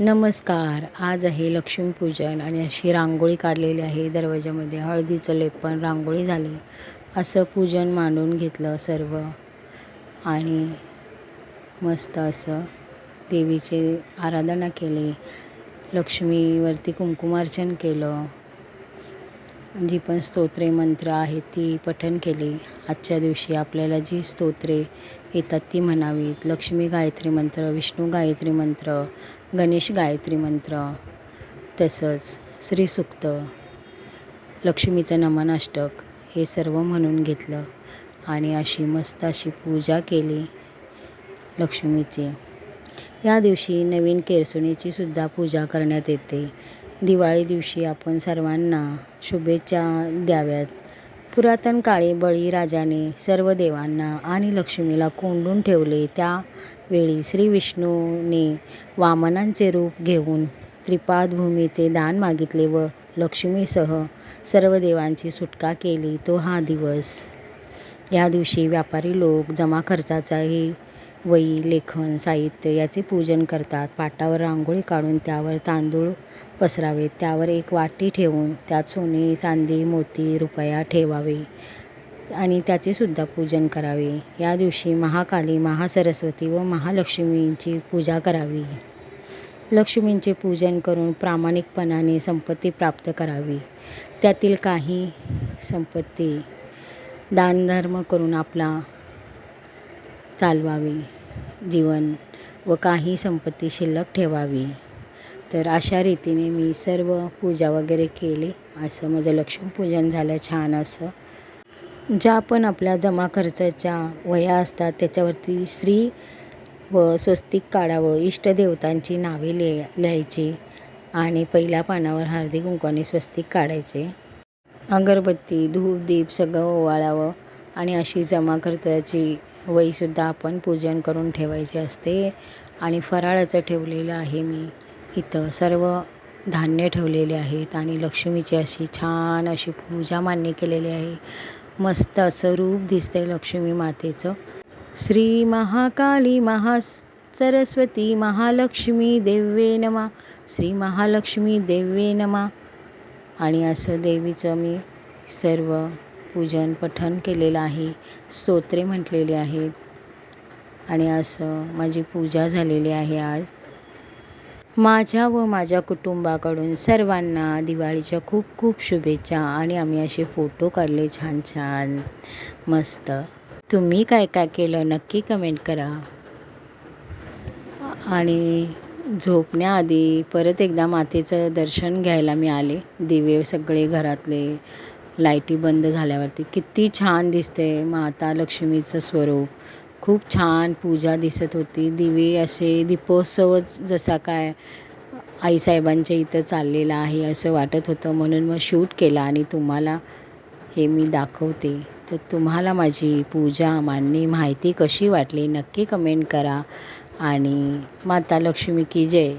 नमस्कार. आज आहे लक्ष्मीपूजन आणि अशी रांगोळी काढलेली आहे. दरवाजामध्ये हळदीचं लेपन रांगोळी झाली. असं पूजन मांडून घेतलं सर्व. आणि मस्त असं देवीची आराधना केली. लक्ष्मीवरती कुंकुमार्चन केलं. जी पण स्तोत्रे मंत्र आहेत ती पठण केली. आजच्या दिवशी आपल्याला जी स्तोत्रे येतात ती म्हणावीत. लक्ष्मी गायत्री मंत्र विष्णू गायत्री मंत्र गणेश गायत्री मंत्र. तसंच श्रीसुक्त लक्ष्मीचं नमनाष्टक हे सर्व म्हणून घेतलं आणि अशी मस्त अशी पूजा केली लक्ष्मीची. या दिवशी नवीन केरसुणीची सुद्धा पूजा करण्यात येते. दिवाळी दिवशी आपण सर्वांना शुभेच्छा द्याव्यात. पुरातन काळी बळीराजाने सर्व देवांना आणि लक्ष्मीला कोंडून ठेवले. त्यावेळी श्री विष्णूने वामनांचे रूप घेऊन त्रिपादभूमीचे दान मागितले व लक्ष्मीसह सर्व देवांची सुटका केली. तो हा दिवस. या दिवशी व्यापारी लोक जमा खर्चाचाही वही लेखन साहित्य याचे पूजन करतात. पाटावर रांगोळी काढून त्यावर तांदूळ पसरावेत त्यावर एक वाटी ठेवून त्यात सोने चांदी मोती रुपया ठेवावे आणि त्याचेसुद्धा पूजन करावे. या दिवशी महाकाली महासरस्वती व महालक्ष्मींची पूजा करावी. लक्ष्मींचे पूजन करून प्रामाणिकपणाने संपत्ती प्राप्त करावी. त्यातील काही संपत्ती दानधर्म करून आपला चालवावी. जीवन व काही संपत्ती शिल्लक ठेवावी. तर अशा रीतीने मी सर्व पूजा वगैरे केली. असं माझं लक्ष्मीपूजन झालं छान असं. ज्या पण आपल्या जमा खर्चाच्या वया असतात त्याच्यावरती श्री व स्वस्तिक काढावं इष्टदेवतांची नावे लिह लिहायची आणि पहिल्या पानावर हळदी कुंकवाने स्वस्तिक काढायचे. अगरबत्ती धूप दीप सगळं ओवाळावं. आणि अशी जमा खर्चाची वहीसुद्धा आपण पूजन करून ठेवायची असते. आणि फराळाचं ठेवलेलं आहे मी. इथं सर्व धान्य ठेवलेले आहेत आणि लक्ष्मीची अशी छान अशी पूजा मान्य केलेली आहे. मस्त असं रूप दिसतंय लक्ष्मी मातेचं. श्री महाकाली महा सरस्वती महालक्ष्मी देवे नमा. श्री महालक्ष्मी देवे नमा. आणि असं देवीचं मी सर्व पूजन पठण केलेलं आहे स्तोत्रे म्हटलेली आहेत. आणि असं माझी पूजा झालेली आहे आज. माझ्या व माझ्या कुटुंबाकडून सर्वांना दिवाळीच्या खूप खूप शुभेच्छा आणि आम्ही असे फोटो काढले छान छान. मस्त. तुम्ही काय काय केलं नक्की कमेंट करा. आणि झोपण्याआधी परत एकदा मातेचं दर्शन घ्यायला मी आले. दिवे सगळे घरातले लाईटी बंद झाल्यावरती किती छान दिसते माता लक्ष्मीचं स्वरूप. खूप छान पूजा दिसत होती. दिवे असे दीपोत्सवच जसा काय आईसाहेबांच्या इथं चाललेला आहे असं वाटत होतं. म्हणून मग शूट केला आणि तुम्हाला हे मी दाखवते. तर तुम्हाला माझी पूजा मांडणी माहिती कशी वाटली नक्की कमेंट करा. आणि माता लक्ष्मी की जय.